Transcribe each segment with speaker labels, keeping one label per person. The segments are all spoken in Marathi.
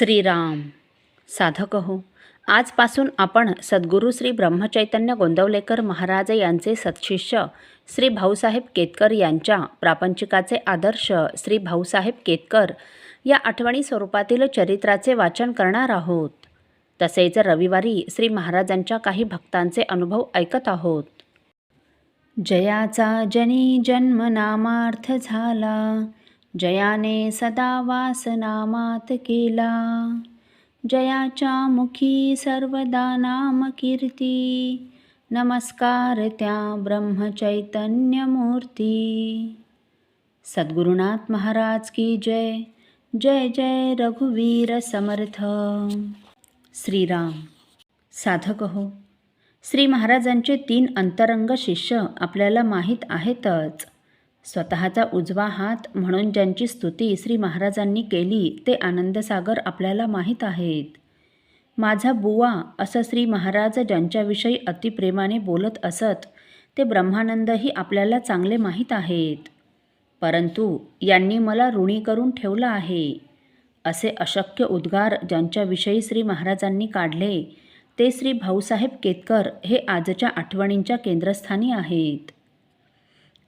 Speaker 1: श्रीराम. साधक हो. आजपासून आपण सद्गुरू श्री ब्रह्मचैतन्य गोंदवलेकर महाराज यांचे सत्शिष्य श्री भाऊसाहेब केतकर यांच्या प्रापंचिकाचे आदर्श श्री भाऊसाहेब केतकर या आठवणी स्वरूपातील चरित्राचे वाचन करणार आहोत. तसेच रविवारी श्री महाराजांच्या काही भक्तांचे अनुभव ऐकत आहोत. जयाचा जनी जन्म नामार्थ झाला. जयाने सदा वासनामात केला. जयाच्या मुखी सर्वदा नाम कीर्ती नमस्कार त्या ब्रह्मचैतन्य मूर्ती सद्गुरुनाथ महाराज की जय. जय जय रघुवीर समर्थ. श्रीराम. साधक हो. श्री महाराजांचे तीन अंतरंग शिष्य आपल्याला माहीत आहेतच. स्वतःचा उजवा हात म्हणून ज्यांची स्तुती श्री महाराजांनी केली ते आनंदसागर आपल्याला माहीत आहेत. माझा बुवा असं श्री महाराज ज्यांच्याविषयी अतिप्रेमाने बोलत असत ते ब्रह्मानंदही आपल्याला चांगले माहीत आहेत. परंतु यांनी मला ऋणी करून ठेवलं आहे. असे अशक्य उद्गार ज्यांच्याविषयी श्री महाराजांनी काढले ते श्री भाऊसाहेब केतकर हे आजच्या आठवणींच्या केंद्रस्थानी आहेत.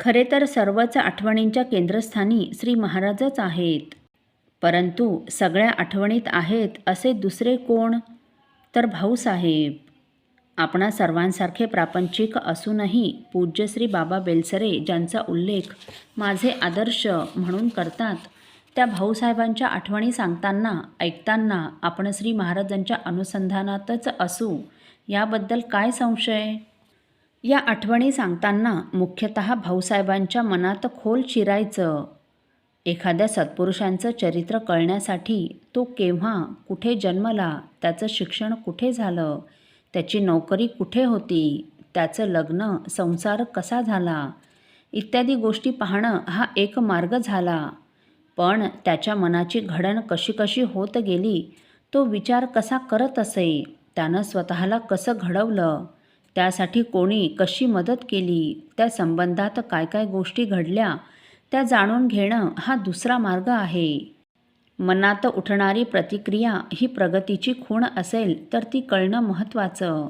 Speaker 1: खरे तर सर्वच आठवणींच्या केंद्रस्थानी श्री महाराजच आहेत. परंतु सगळ्या आठवणीत आहेत असे दुसरे कोण? तर भाऊसाहेब. आपणा सर्वांसारखे प्रापंचिक असूनही पूज्यश्री बाबा बेलसरे ज्यांचा उल्लेख माझे आदर्श म्हणून करतात त्या भाऊसाहेबांच्या आठवणी सांगताना ऐकताना आपण श्री महाराजांच्या अनुसंधानातच असू याबद्दल काय संशय? या आठवणी सांगताना मुख्यतः भाऊसाहेबांच्या मनात खोल शिरायचं एखाद्या सत्पुरुषांचं चरित्र कळण्यासाठी तो केव्हा कुठे जन्मला त्याचं शिक्षण कुठे झालं त्याची नोकरी कुठे होती त्याचं लग्न संसार कसा झाला इत्यादी गोष्टी पाहणं हा एक मार्ग झाला. पण त्याच्या मनाची घडण कशी कशी होत गेली तो विचार कसा करत असे त्यानं स्वतःला कसं घडवलं त्यासाठी कोणी कशी मदत केली त्या संबंधात काय काय गोष्टी घडल्या त्या जाणून घेणं हा दुसरा मार्ग आहे. मनात उठणारी प्रतिक्रिया ही प्रगतीची खूण असेल तर ती कळणं महत्त्वाचं.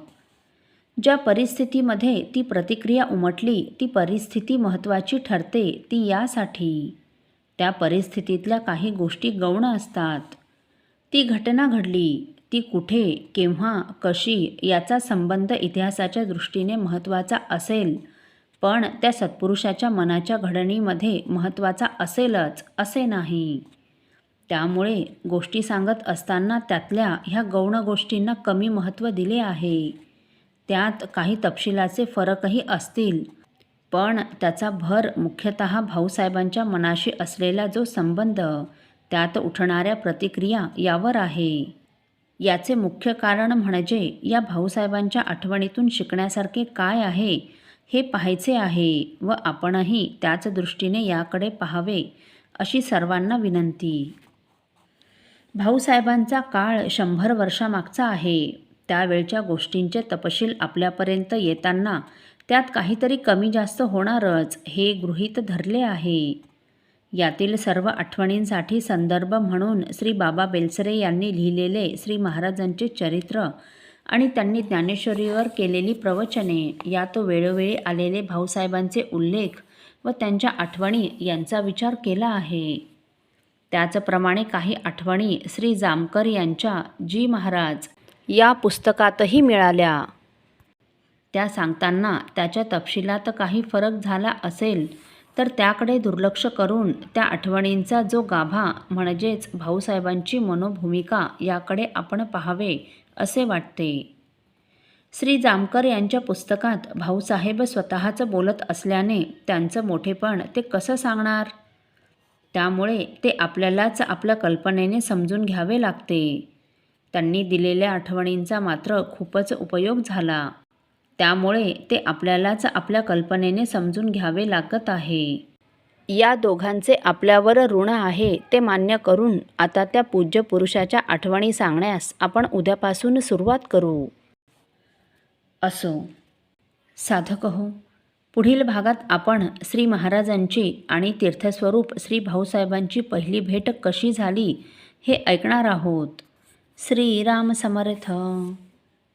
Speaker 1: ज्या परिस्थितीमध्ये ती प्रतिक्रिया उमटली ती परिस्थिती महत्त्वाची ठरते ती यासाठी. त्या परिस्थितीतल्या काही गोष्टी गौण असतात. ती घटना घडली ती कुठे केव्हा कशी याचा संबंध इतिहासाच्या दृष्टीने महत्त्वाचा असेल. पण त्या सत्पुरुषाच्या मनाच्या घडणीमध्ये महत्त्वाचा असेलच असे नाही. त्यामुळे गोष्टी सांगत असताना त्यातल्या ह्या गौण गोष्टींना कमी महत्त्व दिले आहे. त्यात काही तपशिलाचे फरकही असतील. पण त्याचा भर मुख्यतः भाऊसाहेबांच्या मनाशी असलेला जो संबंध त्यात उठणाऱ्या प्रतिक्रिया यावर आहे. याचे मुख्य कारण म्हणजे या भाऊसाहेबांच्या आठवणीतून शिकण्यासारखे काय आहे हे पाहायचे आहे व आपणही त्याच दृष्टीने याकडे पाहावे अशी सर्वांना विनंती. भाऊसाहेबांचा काळ शंभर वर्षामागचा आहे. त्यावेळच्या गोष्टींचे तपशील आपल्यापर्यंत येताना त्यात काहीतरी कमी जास्त होणारच हे गृहीत धरले आहे. यातील सर्व आठवणींसाठी संदर्भ म्हणून श्री बाबा बेलसरे यांनी लिहिलेले श्री महाराजांचे चरित्र आणि त्यांनी ज्ञानेश्वरीवर केलेली प्रवचने यात वेळोवेळी आलेले भाऊसाहेबांचे उल्लेख व त्यांच्या आठवणी यांचा विचार केला आहे. त्याचप्रमाणे काही आठवणी श्री जामकर यांच्या जी महाराज या पुस्तकातही मिळाल्या. त्या सांगताना त्याच्या तपशिलात काही फरक झाला असेल तर त्याकडे दुर्लक्ष करून त्या आठवणींचा जो गाभा म्हणजेच भाऊसाहेबांची मनोभूमिका याकडे आपण पाहावे असे वाटते. श्री जामकर यांच्या पुस्तकात भाऊसाहेब स्वतःच बोलत असल्याने त्यांचं मोठेपण ते कसं सांगणार? त्यामुळे ते आपल्यालाच आपल्या कल्पनेने समजून घ्यावे लागते. त्यांनी दिलेल्या आठवणींचा मात्र खूपच उपयोग झाला. त्यामुळे ते आपल्यालाच आपल्या कल्पनेने समजून घ्यावे लागत आहे. या दोघांचे आपल्यावर ऋण आहे ते मान्य करून आता त्या पूज्य पुरुषाच्या आठवणी सांगण्यास आपण उद्यापासून सुरुवात करू. असो. साधक हो. पुढील भागात आपण श्री महाराजांची आणि तीर्थस्वरूप श्री भाऊसाहेबांची पहिली भेट कशी झाली हे ऐकणार आहोत. श्रीराम समर्थ.